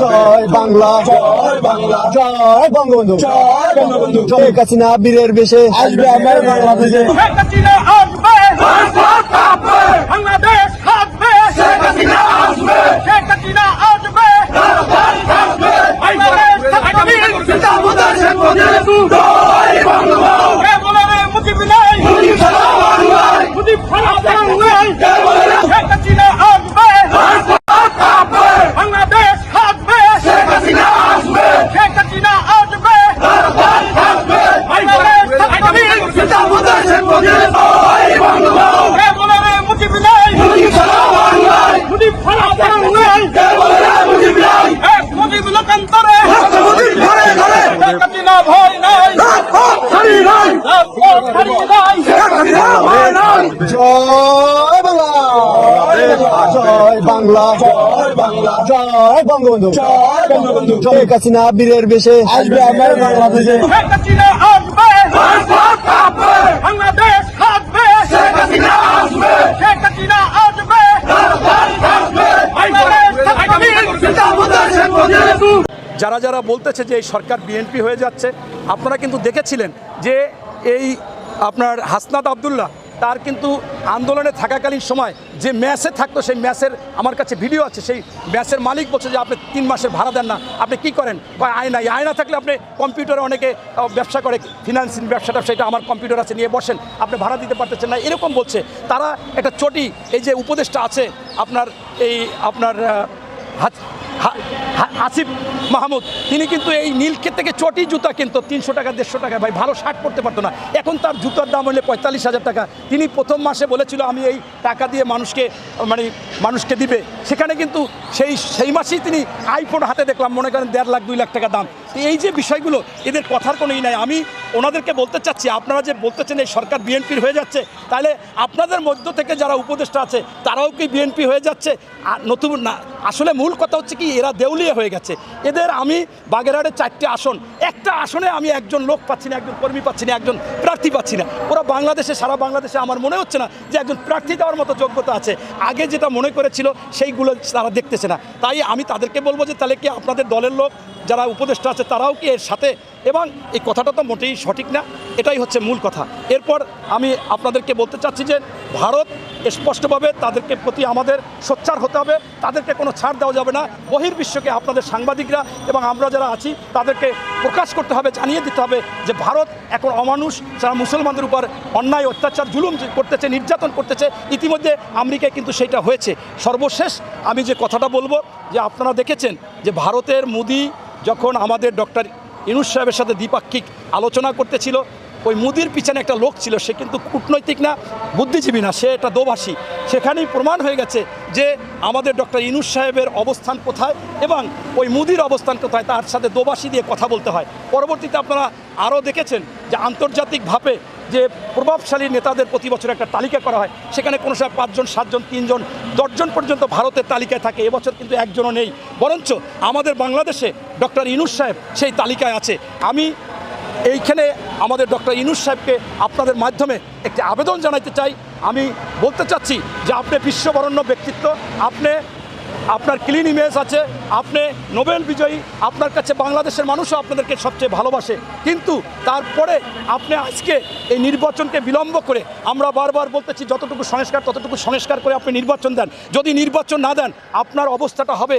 জয় বাংলা। জয় বঙ্গবন্ধু। জয় বীরের বেশে আসবে আমার বাংলাদেশে। আসবে। জয় বাংলা। জয় বাংলা। জয় বাংলা। জয় বঙ্গবন্ধু। জয় বঙ্গবন্ধু। শেখ হাসিনা বীরের বেশে আসবে আমার বাংলাদেশে। শেখ হাসিনা আসবে। বাংলাদেশ আসবে শেখ হাসিনা আসবে। শেখ হাসিনা আসবে। যারা যারা বলতেছে যে এই সরকার বিএনপি হয়ে যাচ্ছে আপনারা কিন্তু দেখেছিলেন যে এই আপনার হাসনাত আবদুল্লাহ তার কিন্তু আন্দোলনে থাকাকালীন সময় যে ম্যাচে থাকতো, সেই ম্যাচের আমার কাছে ভিডিও আছে, সেই ম্যাচের মালিক বলছে যে, আপনি তিন মাসের ভাড়া দেন না, আপনি কি করেন? কয়, আয়না আয়না থাকলে আপনি কম্পিউটারে অনেকে ব্যবসা করে ফিনান্সিং ব্যবসা ট্যাবসা এটা আমার কম্পিউটার আছে, নিয়ে বসেন, আপনি ভাড়া দিতে পারতেছেন না। এরকম বলছে। তারা একটা চটি, এই যে উপদেশটা আছে, আপনার এই, আপনার হাত- আসিফ মাহমুদ, তিনি কিন্তু এই নীলক্ষেত থেকে চটি জুতা কিন্তু, তিনশো টাকা, দেড়শো টাকা। ভাই, ভালো শার্ট পড়তে পারতো না। এখন তার জুতার দাম হলে পঁয়তাল্লিশ হাজার টাকা। তিনি প্রথম মাসে বলেছিল, আমি এই টাকা দিয়ে মানুষকে মানে মানুষকে দিবে। সেখানে কিন্তু সেই সেই মাসেই তিনি আইফোন হাতে দেখলাম, মনে করেন দেড় লাখ, দুই লাখ টাকা দাম। তো এই যে বিষয়গুলো, এদের কথার কোনো ই নাই। আমি ওনাদেরকে বলতে চাচ্ছি, আপনারা যে বলতেছেন এই সরকার বিএনপির হয়ে যাচ্ছে, তাহলে আপনাদের মধ্য থেকে যারা উপদেষ্টা আছে, তারাও কি বিএনপি হয়ে যাচ্ছে? আর নতুন, না, আসলে মূল কথা হচ্ছে কি, এরা দেউলিয়া হয়ে গেছে। এদের আমি বাগেরহাটের চারটে আসন, একটা আসনে আমি একজন লোক পাচ্ছি না, একজন কর্মী পাচ্ছি না, একজন প্রার্থী পাচ্ছি না। ওরা বাংলাদেশে, সারা বাংলাদেশে আমার মনে হচ্ছে না যে একজন প্রার্থী দেওয়ার মতো যোগ্যতা আছে। আগে যেটা মনে করেছিল, সেইগুলো তারা দেখতেছে না। তাই আমি তাদেরকে বলব যে, তাহলে কি আপনাদের দলের লোক যারা উপদেষ্টা আছে তারাও কি এর সাথে? এবং এই কথাটা তো মোটেই সঠিক না, এটাই হচ্ছে মূল কথা। এরপর আমি আপনাদেরকে বলতে চাচ্ছি যে ভারত স্পষ্টভাবে তাদেরকে প্রতি আমাদের সোচ্চার হতে হবে, তাদেরকে কোনো ছাড় দেওয়া যাবে না। বহির্বিশ্বকে আপনাদের সাংবাদিকরা এবং আমরা যারা আছি, তাদেরকে প্রকাশ করতে হবে, জানিয়ে দিতে হবে যে ভারত এখন অমানুষ, যারা মুসলমানদের উপর অন্যায়, অত্যাচার, জুলুম করতেছে, নির্যাতন করতেছে, ইতিমধ্যে আমেরিকায় কিন্তু সেটা হয়েছে। সর্বশেষ আমি যে কথাটা বলব, যে আপনারা দেখেছেন যে ভারতের মোদি যখন আমাদের ডক্টর ইনুস সাহেবের সাথে দ্বিপাক্ষিক আলোচনা করতেছিল, ওই মুদির পিছনে একটা লোক ছিল, সে কিন্তু কূটনৈতিক না, বুদ্ধিজীবী না, সে একটা দোভাষী। সেখানেই প্রমাণ হয়ে গেছে যে আমাদের ডক্টর ইনুস সাহেবের অবস্থান কোথায় এবং ওই মুদির অবস্থান কোথায়, তার সাথে দোভাষী দিয়ে কথা বলতে হয়। পরবর্তীতে আপনারা আরও দেখেছেন যে আন্তর্জাতিকভাবে যে প্রভাবশালী নেতাদের প্রতি বছর একটা তালিকা করা হয়। সেখানে কোনো সময় পাঁচজন, সাতজন, তিনজন, দশজন পর্যন্ত ভারতের তালিকায় থাকে। এবছর কিন্তু একজনও নেই। বরঞ্চ আমাদের বাংলাদেশে ডক্টর ইনুস সাহেব সেই তালিকায় আছে। আমি এইখানে আমাদের ডক্টর ইনুস সাহেবকে আপনাদের মাধ্যমে একটি আবেদন জানাইতে চাই। আমি বলতে চাচ্ছি যে আপনি বিশ্ববরণ্য ব্যক্তিত্ব, আপনি আপনার ক্লিন ইমেজ আছে, আপনি নোবেল বিজয়ী, আপনার কাছে বাংলাদেশের মানুষও আপনাদেরকে সবচেয়ে ভালোবাসে। কিন্তু তারপরে আপনি আজকে এই নির্বাচনকে বিলম্ব করে আমরা বারবার বলতেছি, যতটুকু সংস্কার, ততটুকু সংস্কার করে আপনি নির্বাচন দেন। যদি নির্বাচন না দেন, আপনার অবস্থাটা হবে